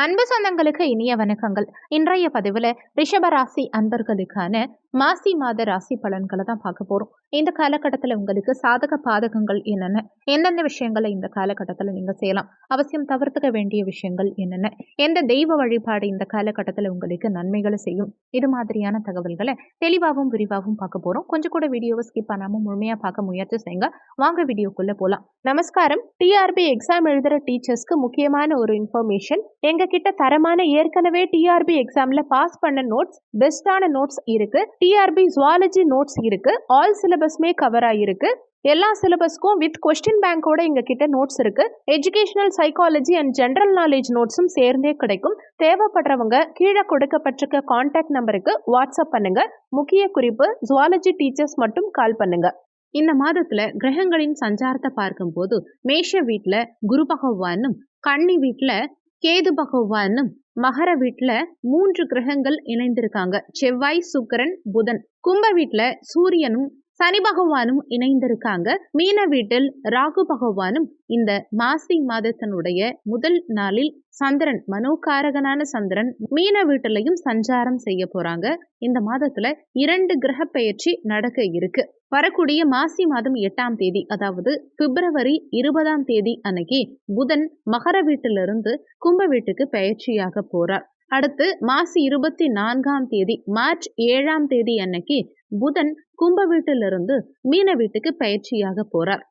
அன்பு சொந்தங்களுக்கு இனிய வணக்கங்கள். இன்றைய பதிவில் ரிஷபராசி அன்பர்களுக்கான மாசி மாத ராசி பலன்களை தான் பார்க்க போகிறோம் இந்த காலகட்டத்தில் உங்களுக்கு சாதக பாதகங்கள் என்னென்ன? எந்தெந்த விஷயங்களை இந்த காலகட்டத்தில் நீங்கள் செய்யலாம்? அவசியம் தவிர்த்துக்க வேண்டிய விஷயங்கள் என்னென்ன? எந்த தெய்வ வழிபாடு இந்த காலகட்டத்தில் உங்களுக்கு நன்மைகளை செய்யும்? இது மாதிரியான தகவல்களை தெளிவாகவும் விரிவாகவும் பார்க்க போகிறோம் கொஞ்சம் கூட வீடியோவை ஸ்கிப் பண்ணாமல் முழுமையாக பார்க்க முயற்சி செய்யுங்க. வாங்க வீடியோக்குள்ளே போகலாம் நமஸ்காரம். டிஆர்பி எக்ஸாம் எழுதுகிற டீச்சர்ஸ்க்கு முக்கியமான ஒரு இன்ஃபர்மேஷன் எங்க கிட்ட தரமான ஏற்கனவே டிஆர்பி எக்ஸாம்ல பாஸ் பண்ண நோட்ஸ் பெஸ்டான நோட்ஸ் இருக்கு. டிஆர்பி ஜுவாலஜி நோட்ஸ் இருக்கு. ஆல் சிலபஸ்மே கவர் ஆகிருக்கு எல்லா சிலபஸ்க்கும் வித் கொஸ்டின் பேங்கோட எங்க கிட்ட நோட்ஸ் இருக்கு. Educational psychology and general knowledge நோட்ஸும் சேர்ந்தே கிடைக்கும். தேவைப்படுறவங்க கீழே கொடுக்கப்பட்டிருக்க கான்டாக்ட் நம்பருக்கு வாட்ஸ்அப் பண்ணுங்க. முக்கிய குறிப்பு ஜுவாலஜி டீச்சர்ஸ் மட்டும் கால் பண்ணுங்க. இந்த மாதத்துல கிரகங்களின் சஞ்சாரத்தை பார்க்கும்போது மேஷ வீட்டில் குரு பகவானும் கன்னி வீட்டில் கேது பகவானும் மகர வீட்ல மூன்று கிரகங்கள் இணைந்திருக்காங்க. செவ்வாய் சுக்கரன் புதன். கும்ப வீட்ல சூரியனும் சனி பகவானும் இணைந்திருக்காங்க. மீன வீட்டில் ராகு பகவானும் இந்த மாசி மாதத்தினுடைய முதல் நாளில் சந்திரன் மனோகாரகனான சந்திரன் மீன வீட்டிலையும் சஞ்சாரம் செய்ய போறாங்க. இந்த மாதத்துல இரண்டு கிரக பெயர்ச்சி நடக்க இருக்கு. வரக்கூடிய மாசி மாதம் எட்டாம் தேதி அதாவது பிப்ரவரி இருபதாம் தேதி அன்னைக்கு புதன் மகர வீட்டிலிருந்து கும்ப வீட்டுக்கு பெயர்ச்சியாக போறார். அடுத்து மாசி இருபத்தி நான்காம் தேதி மார்ச் ஏழாம் தேதி அன்னைக்கு புதன் கும்ப வீட்டிலிருந்து மீன வீட்டுக்கு பயிற்சியாக போறார்.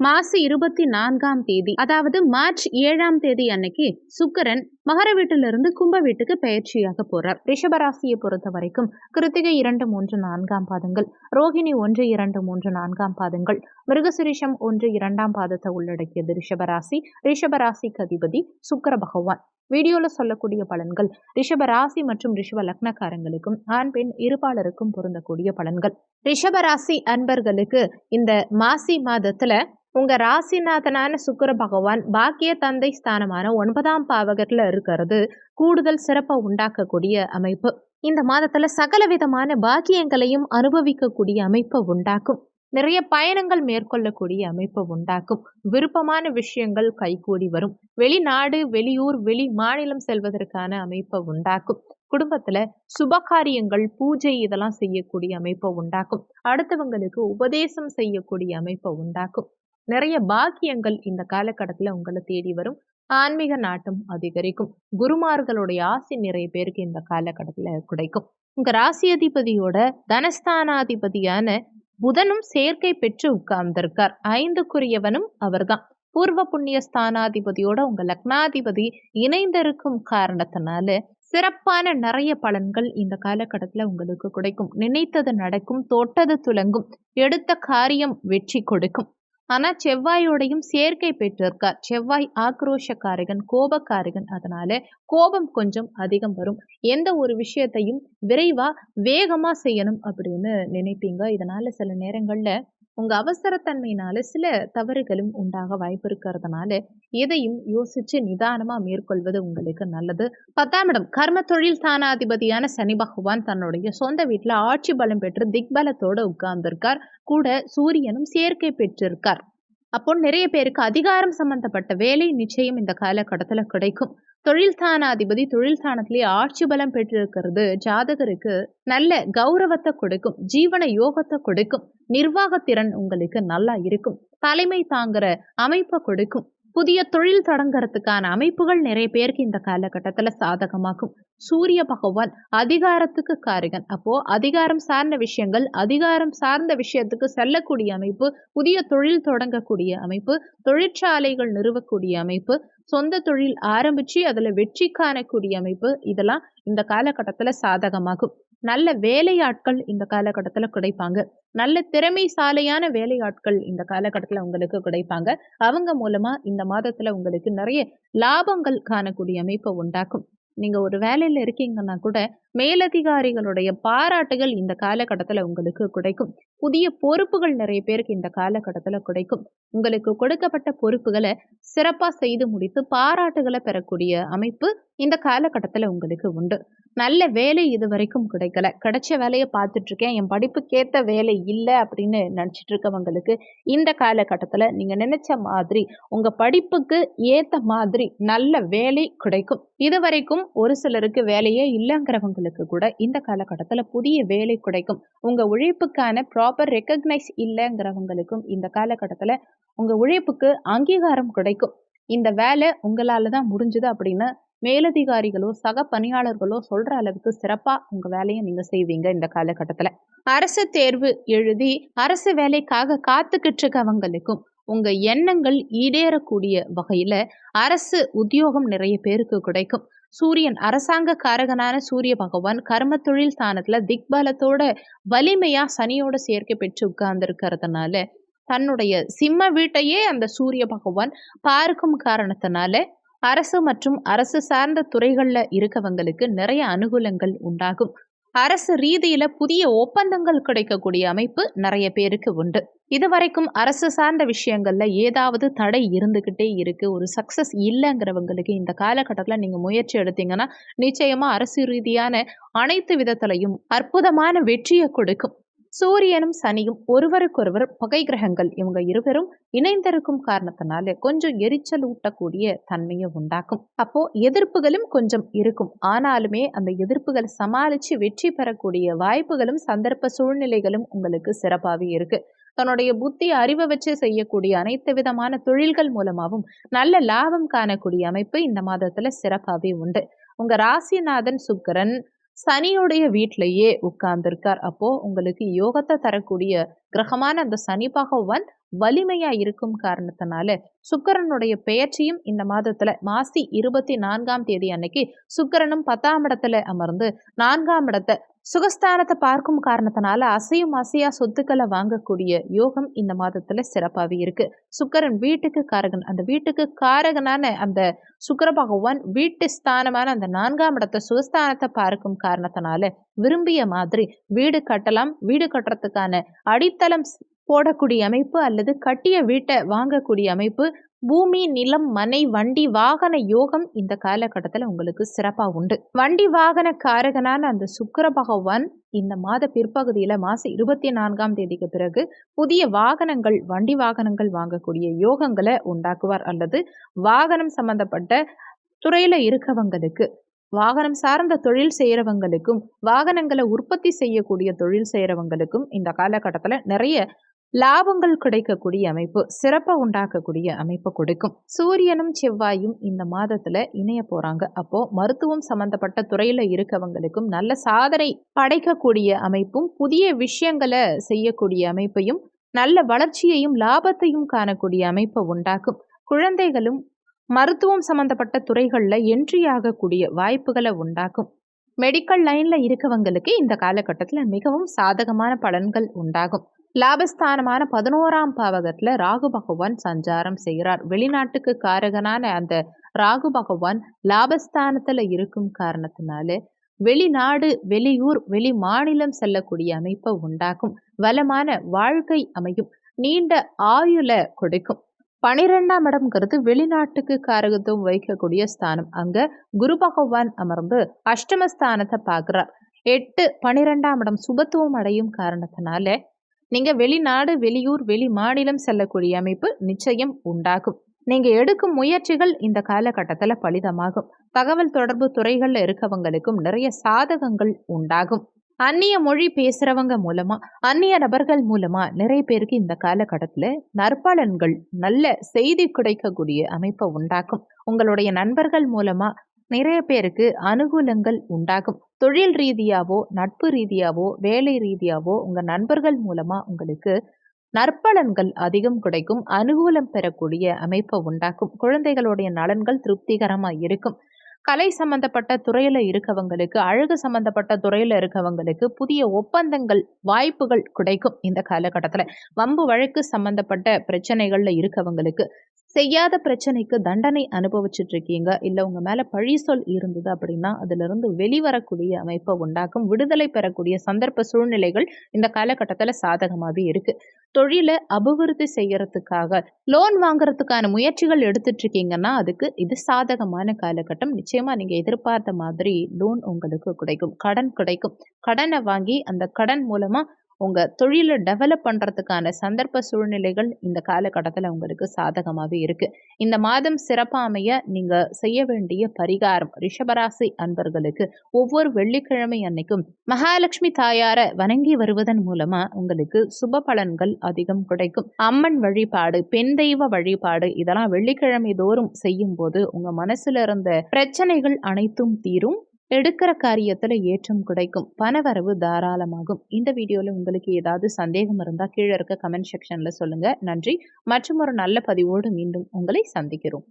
மாசி இருபத்தி நான்காம் தேதி அதாவது மார்ச் ஏழாம் தேதி அன்னைக்கு சுக்கரன் மகர வீட்டிலிருந்து கும்ப வீட்டுக்கு பயிற்சியாக போறார். ரிஷபராசியை பொறுத்த வரைக்கும் கிருத்திகை இரண்டு மூன்று நான்காம் பாதங்கள் ரோஹிணி ஒன்று இரண்டு மூன்று நான்காம் பாதங்கள் மிருகசிரிஷம் ஒன்று இரண்டாம் பாதத்தை உள்ளடக்கியது ரிஷபராசி. ரிஷபராசிக்கு அதிபதி சுக்கர பகவான். வீடியோவில் சொல்லக்கூடிய பலன்கள் ரிஷப ராசி மற்றும் ரிஷப லக்னக்காரங்களுக்கும் ஆண் பெண் இருபாலருக்கும் பொருந்தக்கூடிய பலன்கள். ரிஷப ராசி அன்பர்களுக்கு இந்த மாசி மாதத்துல உங்க ராசிநாதனான சுக்கர பகவான் பாக்கிய தந்தை ஸ்தானமான ஒன்பதாம் பாவகத்துல இருக்கிறது கூடுதல் சிறப்பை உண்டாக்கக்கூடிய அமைப்பு. இந்த மாதத்துல சகல விதமான பாக்கியங்களையும் அனுபவிக்கக்கூடிய அமைப்பை உண்டாக்கும். நிறைய பயணங்கள் மேற்கொள்ளக்கூடிய அமைப்பை உண்டாக்கும். விருப்பமான விஷயங்கள் கைகூடி வரும். வெளிநாடு வெளியூர் வெளி மாநிலம் செல்வதற்கான அமைப்பை உண்டாக்கும். குடும்பத்துல சுபகாரியங்கள் பூஜை இதெல்லாம் செய்யக்கூடிய அமைப்பை உண்டாக்கும். அடுத்தவங்களுக்கு உபதேசம் செய்யக்கூடிய அமைப்பை உண்டாக்கும். நிறைய பாக்கியங்கள் இந்த காலகட்டத்துல உங்களை தேடி வரும். ஆன்மீக நாட்டம் அதிகரிக்கும். குருமார்களுடைய ஆசை நிறைய பேருக்கு இந்த காலகட்டத்துல கிடைக்கும். உங்க ராசி அதிபதியோட தனஸ்தானாதிபதியான புதனும் சேர்க்கை பெற்று உட்கார்ந்திருக்கார். ஐந்துக்குரியவனும் அவர்தான். பூர்வ புண்ணிய ஸ்தானாதிபதியோட உங்க லக்னாதிபதி இணைந்திருக்கும் காரணத்தினால சிறப்பான நிறைய பலன்கள் இந்த காலகட்டத்தில் உங்களுக்கு கிடைக்கும். நினைத்தது நடக்கும் தொட்டது துலங்கும். எடுத்த காரியம் வெற்றி கொடுக்கும். ஆனால் செவ்வாயோடையும் சேர்க்கை பெற்றிருக்கார் செவ்வாய் ஆக்ரோஷக்காரகன் கோபக்காரகன். அதனால கோபம் கொஞ்சம் அதிகம் வரும். எந்த ஒரு விஷயத்தையும் விரைவா வேகமா செய்யணும் அப்படின்னு நினைப்பீங்க. இதனால சில நேரங்கள்ல உங்க அவசரத்தன்மையினால சில தவறுகளும் உண்டாக வாய்ப்பு இருக்கிறதுனால எதையும் யோசிச்சு நிதானமா மேற்கொள்வது உங்களுக்கு நல்லது. பத்தாம் இடம் கர்ம தொழில் தானாதிபதியான சனி பகவான் தன்னுடைய சொந்த வீட்டுல ஆட்சி பலம் பெற்று திக்பலத்தோட உட்கார்ந்திருக்கார். கூட சூரியனும் சேர்க்கை பெற்றிருக்கார். அப்போ நிறைய பேருக்கு அதிகாரம் சம்பந்தப்பட்ட வேலை நிச்சயம் இந்த காலகட்டத்தில் கிடைக்கும். தொழில் தானாதிபதி தொழில் ஆட்சி பலம் பெற்றிருக்கிறது. ஜாதகருக்கு நல்ல கௌரவத்தை கொடுக்கும் ஜீவன யோகத்தை கொடுக்கும் நிர்வாகத்திறன் உங்களுக்கு நல்லா இருக்கும். தலைமை தாங்குற அமைப்பை கொடுக்கும். புதிய தொழில் தொடங்குறதுக்கான அமைப்புகள் நிறைய பேருக்கு இந்த காலகட்டத்தில் சாதகமாகும். சூரிய பகவான் அதிகாரத்துக்கு காரகன். அப்போ அதிகாரம் சார்ந்த விஷயங்கள் அதிகாரம் சார்ந்த விஷயத்துக்கு செல்லக்கூடிய அமைப்பு புதிய தொழில் தொடங்கக்கூடிய அமைப்பு தொழிற்சாலைகள் நிறுவக்கூடிய அமைப்பு சொந்த தொழில் ஆரம்பிச்சு அதுல வெற்றி காணக்கூடிய அமைப்பு இதெல்லாம் இந்த காலகட்டத்தில் சாதகமாகும். நல்ல வேலையாட்கள் இந்த காலகட்டத்தில் கிடைப்பாங்க. நல்ல திறமைசாலையான வேலையாட்கள் இந்த காலகட்டத்தில் உங்களுக்கு கிடைப்பாங்க. அவங்க மூலமா இந்த மாதத்துல உங்களுக்கு நிறைய லாபங்கள் காணக்கூடிய அமைப்பை உண்டாக்கும். நீங்கள் ஒரு வேலையில் இருக்கீங்கன்னா கூட மேலதிகாரிகளுடைய பாராட்டுகள் இந்த காலகட்டத்தில் உங்களுக்கு கிடைக்கும். புதிய பொறுப்புகள் நிறைய பேருக்கு இந்த காலகட்டத்தில் கிடைக்கும். உங்களுக்கு கொடுக்கப்பட்ட பொறுப்புகளை சிறப்பாக செய்து முடித்து பாராட்டுகளை பெறக்கூடிய அமைப்பு இந்த காலகட்டத்தில் உங்களுக்கு உண்டு. நல்ல வேலை இது வரைக்கும் கிடைக்கல. கிடைச்ச வேலையை பார்த்துட்டு இருக்கேன் என் படிப்புக்கேற்ற வேலை இல்லை அப்படின்னு நினச்சிட்டு இருக்கவங்களுக்கு இந்த காலகட்டத்தில் நீங்கள் நினைச்ச மாதிரி உங்கள் படிப்புக்கு ஏற்ற மாதிரி நல்ல வேலை கிடைக்கும். இது வரைக்கும் ஒரு சிலருக்கு வேலையே இல்லைங்கிறவங்களுக்கு கூட இந்த காலகட்டத்தில் புதிய வேலை கிடைக்கும். உங்கள் உழைப்புக்கான ப்ராப்பர் ரெக்கக்னைஸ் இல்லைங்கிறவங்களுக்கும் இந்த காலகட்டத்தில் உங்கள் உழைப்புக்கு அங்கீகாரம் கிடைக்கும். இந்த வேலை உங்களால் தான் முடிஞ்சுது அப்படின்னு மேலதிகாரிகளோ சக பணியாளர்களோ சொல்கிற அளவுக்கு சிறப்பாக உங்கள் வேலையை நீங்கள் செய்வீங்க இந்த காலகட்டத்தில். அரசு தேர்வு எழுதி அரசு வேலைக்காக காத்துக்கிட்டு இருக்கவங்களுக்கும் உங்கள் எண்ணங்கள் ஈடேறக்கூடிய வகையில் அரசு உத்தியோகம் நிறைய பேருக்கு கிடைக்கும். சூரியன் அரசாங்க காரகனான சூரிய பகவான் கர்ம தொழில் ஸ்தானத்துல திக்பலத்தோட வலிமையா சனியோட சேர்க்கை பெற்று உட்கார்ந்துருக்கிறதுனால தன்னுடைய சிம்ம வீட்டையே அந்த சூரிய பகவான் பார்க்கும் காரணத்தினால அரசு மற்றும் அரசு சார்ந்த துறைகளில் இருக்கவங்களுக்கு நிறைய அனுகூலங்கள் உண்டாகும். அரசு ரீதியில புதிய ஒப்பந்தங்கள் கிடைக்கக்கூடிய அமைப்பு நிறைய பேருக்கு உண்டு. இதுவரைக்கும் அரசு சார்ந்த விஷயங்களில் ஏதாவது தடை இருந்துக்கிட்டே இருக்குது ஒரு சக்சஸ் இல்லைங்கிறவங்களுக்கு இந்த காலகட்டத்தில் நீங்கள் முயற்சி எடுத்தீங்கன்னா நிச்சயமாக அரசு ரீதியான அனைத்து விதத்திலையும் அற்புதமான வெற்றியை கொடுக்கும். சூரியனும் சனியும் ஒருவருக்கொருவர் பகை கிரகங்கள் இவங்க இருவரும் இணைந்திருக்கும் காரணத்தினால கொஞ்சம் எரிச்சல் ஊட்டக்கூடிய தன்மையை உண்டாக்கும். அப்போ எதிர்ப்புகளும் கொஞ்சம் இருக்கும். ஆனாலுமே அந்த எதிர்ப்புகளை சமாளித்து வெற்றி பெறக்கூடிய வாய்ப்புகளும் சந்தர்ப்ப சூழ்நிலைகளும் உங்களுக்கு சிறப்பாகவே இருக்குது தன்னுடைய புத்தி அறிவை வச்சு செய்யக்கூடிய அனைத்து விதமான தொழில்கள் மூலமாகவும் நல்ல லாபம் காணக்கூடிய அமைப்பு இந்த மாதத்துல சிறப்பாகவே உண்டு. உங்க ராசிநாதன் சுக்கரன் சனியுடைய வீட்டிலேயே உட்கார்ந்துருக்கார். அப்போ உங்களுக்கு யோகத்தை தரக்கூடிய கிரகமான அந்த சனி பகவான் வலிமையா இருக்கும் காரணத்தினால சுக்கரனுடைய பெயர்ச்சியும் இந்த மாதத்துல மாசி இருபத்தி நான்காம் தேதி அன்னைக்கு சுக்கரனும் பத்தாம் இடத்துல அமர்ந்து நான்காம் இடத்தை சுகஸ்தானத்தை பார்க்கும் காரணத்தினால அசையும் அசையா சொத்துக்களை வாங்கக்கூடிய யோகம் இந்த மாதத்துல சிறப்பாகவே இருக்கு. சுக்கரன் வீட்டுக்கு காரகன். அந்த வீட்டுக்கு காரகனான அந்த சுக்கர பகவான் வீட்டு ஸ்தானமான அந்த நான்காம் இடத்தை சுகஸ்தானத்தை பார்க்கும் காரணத்தினால விரும்பிய மாதிரி வீடு கட்டலாம். வீடு கட்டுறதுக்கான அடித்தளம் போடக்கூடிய அமைப்பு அல்லது கட்டிய வீட்டை வாங்கக்கூடிய அமைப்பு பூமி நிலம் மனை வண்டி வாகன யோகம் இந்த காலகட்டத்தில் உங்களுக்கு சிறப்பாக உண்டு. வண்டி வாகன காரகனான அந்த சுக்கர பகவான் இந்த மாத பிற்பகுதியில் மாதம் இருபத்தி நான்காம் தேதிக்கு பிறகு புதிய வாகனங்கள் வண்டி வாகனங்கள் வாங்கக்கூடிய யோகங்களை உண்டாக்குவார். அல்லது வாகனம் சம்பந்தப்பட்ட துறையில் இருக்கவங்களுக்கு வாகனம் சார்ந்த தொழில் செய்கிறவங்களுக்கும் வாகனங்களை உற்பத்தி செய்யக்கூடிய தொழில் செய்கிறவங்களுக்கும் இந்த காலகட்டத்தில் நிறைய லாபங்கள் கிடைக்கக்கூடிய அமைப்பு சிறப்பை உண்டாக்கக்கூடிய அமைப்பு கொடுக்கும். சூரியனும் செவ்வாயும் இந்த மாதத்துல இணைய போறாங்க. அப்போ மருத்துவம் சம்பந்தப்பட்ட துறையில இருக்கவங்களுக்கும் நல்ல சாதனை படைக்கக்கூடிய அமைப்பும் புதிய விஷயங்களை செய்யக்கூடிய அமைப்பையும் நல்ல வளர்ச்சியையும் லாபத்தையும் காணக்கூடிய அமைப்பை உண்டாக்கும். குழந்தைகளும் மருத்துவம் சம்பந்தப்பட்ட துறைகளில் என்ட்ரி ஆகக்கூடிய வாய்ப்புகளை உண்டாக்கும். மெடிக்கல் லைனில் இருக்கவங்களுக்கு இந்த காலகட்டத்தில் மிகவும் சாதகமான பலன்கள் உண்டாகும். லாபஸ்தானமான பதினோராம் பாவகத்தில் ராகு பகவான் சஞ்சாரம் செய்கிறார். வெளிநாட்டுக்கு காரகனான அந்த ராகு பகவான் லாபஸ்தானத்தில் இருக்கும் காரணத்தினால வெளிநாடு வெளியூர் வெளி மாநிலம் செல்லக்கூடிய அமைப்பை உண்டாக்கும். வளமான வாழ்க்கை அமையும். நீண்ட ஆயுள கொடுக்கும். பனிரெண்டாம் இடம்ங்கிறது வெளிநாட்டுக்கு காரகத்துவம் வைக்கக்கூடிய ஸ்தானம். அங்க குரு பகவான் அமர்ந்து அஷ்டமஸ்தானத்தை பார்க்குறார். எட்டு பனிரெண்டாம் இடம் சுபத்துவம் அடையும் காரணத்தினால நீங்க வெளிநாடு வெளியூர் வெளி மாநிலம் செல்லக்கூடிய அமைப்பு நிச்சயம் உண்டாகும். நீங்க எடுக்கும் முயற்சிகள் இந்த காலகட்டத்தில் பலிதமாகும். தகவல் தொடர்பு துறைகளில் இருக்கவங்களுக்கும் நிறைய சாதகங்கள் உண்டாகும். அந்நிய மொழி பேசுறவங்க மூலமா அந்நிய நபர்கள் மூலமா நிறைய பேருக்கு இந்த காலகட்டத்தில் நற்பலன்கள் நல்ல செய்தி கிடைக்கக்கூடிய அமைப்பை உண்டாக்கும். உங்களுடைய நண்பர்கள் மூலமா நிறைய பேருக்கு அனுகூலங்கள் உண்டாகும். தொழில் ரீதியாவோ நட்பு ரீதியாவோ வேலை ரீதியாவோ உங்கள் நண்பர்கள் மூலமாக உங்களுக்கு நற்பலன்கள் அதிகம் கிடைக்கும். அனுகூலம் பெறக்கூடிய அமைப்பை உண்டாக்கும். குழந்தைகளுடைய நலன்கள் திருப்திகரமாக இருக்கும். கலை சம்பந்தப்பட்ட துறையில் இருக்கவங்களுக்கு அழகு சம்பந்தப்பட்ட துறையில் இருக்கவங்களுக்கு புதிய ஒப்பந்தங்கள் வாய்ப்புகள் கிடைக்கும் இந்த காலகட்டத்தில். வம்பு வழக்கு சம்பந்தப்பட்ட பிரச்சனைகளில் இருக்கவங்களுக்கு செய்யாத பிரச்சனைக்கு தண்டனை அனுபவிச்சுட்டு இருக்கீங்க இல்லை உங்கள் மேலே பழி சொல் இருந்தது அப்படின்னா அதிலிருந்து வெளிவரக்கூடிய அமைப்பை உண்டாக்கும் விடுதலை பெறக்கூடிய சந்தர்ப்ப சூழ்நிலைகள் இந்த காலகட்டத்தில் சாதகமாகவே இருக்குது தொழிலை அபிவிருத்தி செய்யறதுக்காக லோன் வாங்குறதுக்கான முயற்சிகள் எடுத்துட்டு இருக்கீங்கன்னா அதுக்கு இது சாதகமான காலகட்டம். நிச்சயமாக நீங்கள் எதிர்பார்த்த மாதிரி லோன் உங்களுக்கு கிடைக்கும். கடன் கிடைக்கும். கடனை வாங்கி அந்த கடன் மூலமாக உங்கள் தொழிலை டெவலப் பண்ணுறதுக்கான சந்தர்ப்ப சூழ்நிலைகள் இந்த காலகட்டத்தில் உங்களுக்கு சாதகமாகவே இருக்குது இந்த மாதம் சிறப்பாமைய நீங்கள் செய்ய வேண்டிய பரிகாரம் ரிஷபராசி அன்பர்களுக்கு ஒவ்வொரு வெள்ளிக்கிழமை அன்னைக்கும் மகாலட்சுமி தாயாரை வணங்கி வருவதன் மூலமாக உங்களுக்கு சுப பலன்கள் அதிகம் கிடைக்கும். அம்மன் வழிபாடு பெண் தெய்வ வழிபாடு இதெல்லாம் வெள்ளிக்கிழமை தோறும் செய்யும் போது உங்கள் மனசில் இருந்த பிரச்சனைகள் அனைத்தும் தீரும். எடுக்கிற காரியத்தில் ஏற்றம் கிடைக்கும். பணவரவு தாராளமாகும். இந்த வீடியோவில் உங்களுக்கு ஏதாவது சந்தேகம் இருந்தால் கீழே இருக்க கமெண்ட் செக்ஷனில் சொல்லுங்கள் நன்றி. மற்றும் ஒரு நல்ல பதிவோடு மீண்டும் உங்களை சந்திக்கிறோம்.